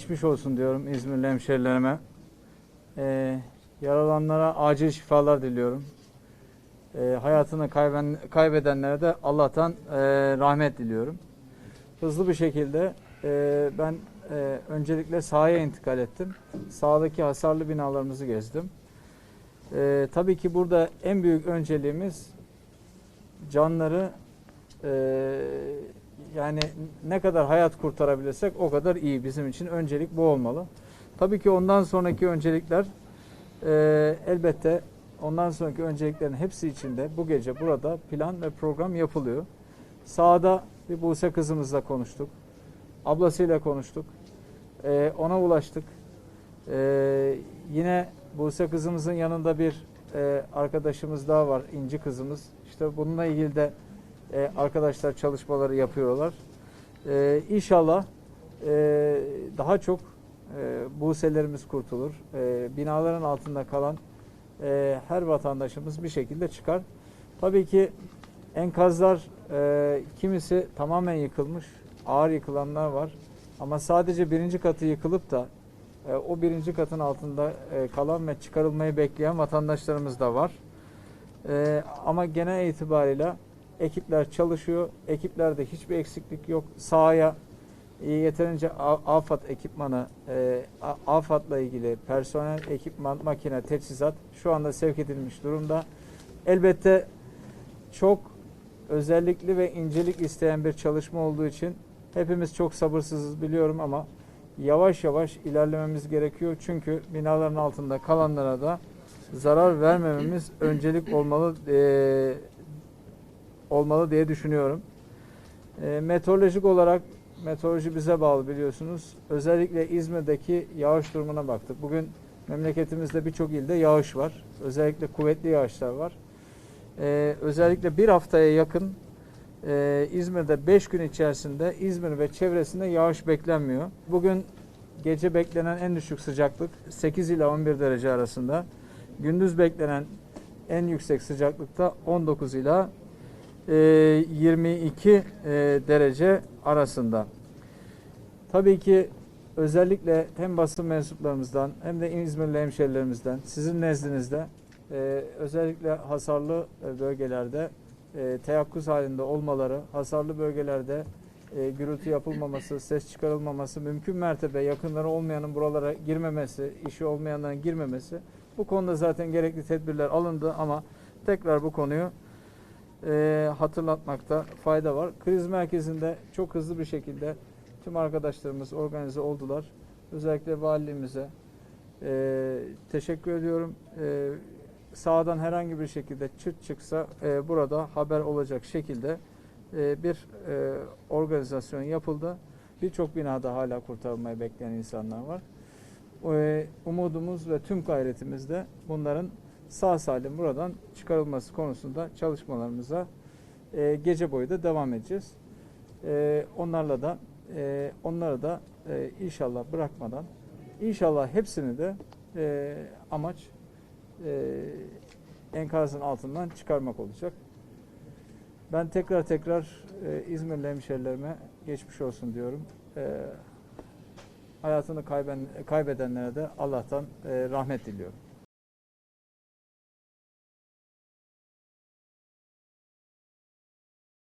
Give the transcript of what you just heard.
Geçmiş olsun diyorum İzmirli hemşerilerime. Ee, yaralanlara acil şifalar diliyorum. Ee, hayatını kayben, kaybedenlere de Allah'tan e, rahmet diliyorum. Hızlı bir şekilde e, ben e, öncelikle sahaya intikal ettim. Sahadaki hasarlı binalarımızı gezdim. E, tabii ki burada en büyük önceliğimiz canları e, yani ne kadar hayat kurtarabilirsek o kadar iyi. Bizim için öncelik bu olmalı. Tabii ki ondan sonraki öncelikler e, elbette ondan sonraki önceliklerin hepsi içinde bu gece burada plan ve program yapılıyor. Sağda bir Buse kızımızla konuştuk. Ablasıyla konuştuk. E, ona ulaştık. E, yine Buse kızımızın yanında bir e, arkadaşımız daha var. İnci kızımız. İşte bununla ilgili de e, arkadaşlar çalışmaları yapıyorlar. E, inşallah e, daha çok e, Buse'lerimiz kurtulur. E, binaların altında kalan e, her vatandaşımız bir şekilde çıkar. Tabii ki enkazlar e, kimisi tamamen yıkılmış, ağır yıkılanlar var. Ama sadece birinci katı yıkılıp da e, o birinci katın altında e, kalan ve çıkarılmayı bekleyen vatandaşlarımız da var. E, ama genel itibariyle ekipler çalışıyor. Ekiplerde hiçbir eksiklik yok. Sahaya e, yeterince a- afat ekipmanı, e, a- afatla ilgili personel, ekipman, makine, teçhizat şu anda sevk edilmiş durumda. Elbette çok özellikli ve incelik isteyen bir çalışma olduğu için hepimiz çok sabırsızız biliyorum ama yavaş yavaş ilerlememiz gerekiyor. Çünkü binaların altında kalanlara da zarar vermememiz öncelik olmalı eee, olmalı diye düşünüyorum. Eee, meteorolojik olarak meteoroloji bize bağlı biliyorsunuz. Özellikle İzmir'deki yağış durumuna baktık. Bugün memleketimizde birçok ilde yağış var. Özellikle kuvvetli yağışlar var. Eee, özellikle bir haftaya yakın eee, İzmir'de 5 gün içerisinde İzmir ve çevresinde yağış beklenmiyor. Bugün gece beklenen en düşük sıcaklık 8 ile 11 derece arasında. Gündüz beklenen en yüksek sıcaklıkta 19 ile e, 22 e, derece arasında. Tabii ki özellikle hem basın mensuplarımızdan hem de İzmirli hemşerilerimizden sizin nezdinizde e, özellikle hasarlı e, bölgelerde e, teyakkuz halinde olmaları, hasarlı bölgelerde e, gürültü yapılmaması, ses çıkarılmaması, mümkün mertebe yakınları olmayanın buralara girmemesi, işi olmayanların girmemesi. Bu konuda zaten gerekli tedbirler alındı ama tekrar bu konuyu e, hatırlatmakta fayda var. Kriz merkezinde çok hızlı bir şekilde tüm arkadaşlarımız organize oldular. Özellikle valiliğimize e, teşekkür ediyorum. E, sağdan herhangi bir şekilde çıt çıksa e, burada haber olacak şekilde e, bir e, organizasyon yapıldı. Birçok binada hala kurtarılmayı bekleyen insanlar var. E, umudumuz ve tüm gayretimiz de bunların sağ salim buradan çıkarılması konusunda çalışmalarımıza e, gece boyu da devam edeceğiz. E, onlarla da e, onları da e, inşallah bırakmadan inşallah hepsini de e, amaç e, enkazın altından çıkarmak olacak. Ben tekrar tekrar e, İzmirli hemşerilerime geçmiş olsun diyorum. E, hayatını kayben, kaybedenlere de Allah'tan e, rahmet diliyorum.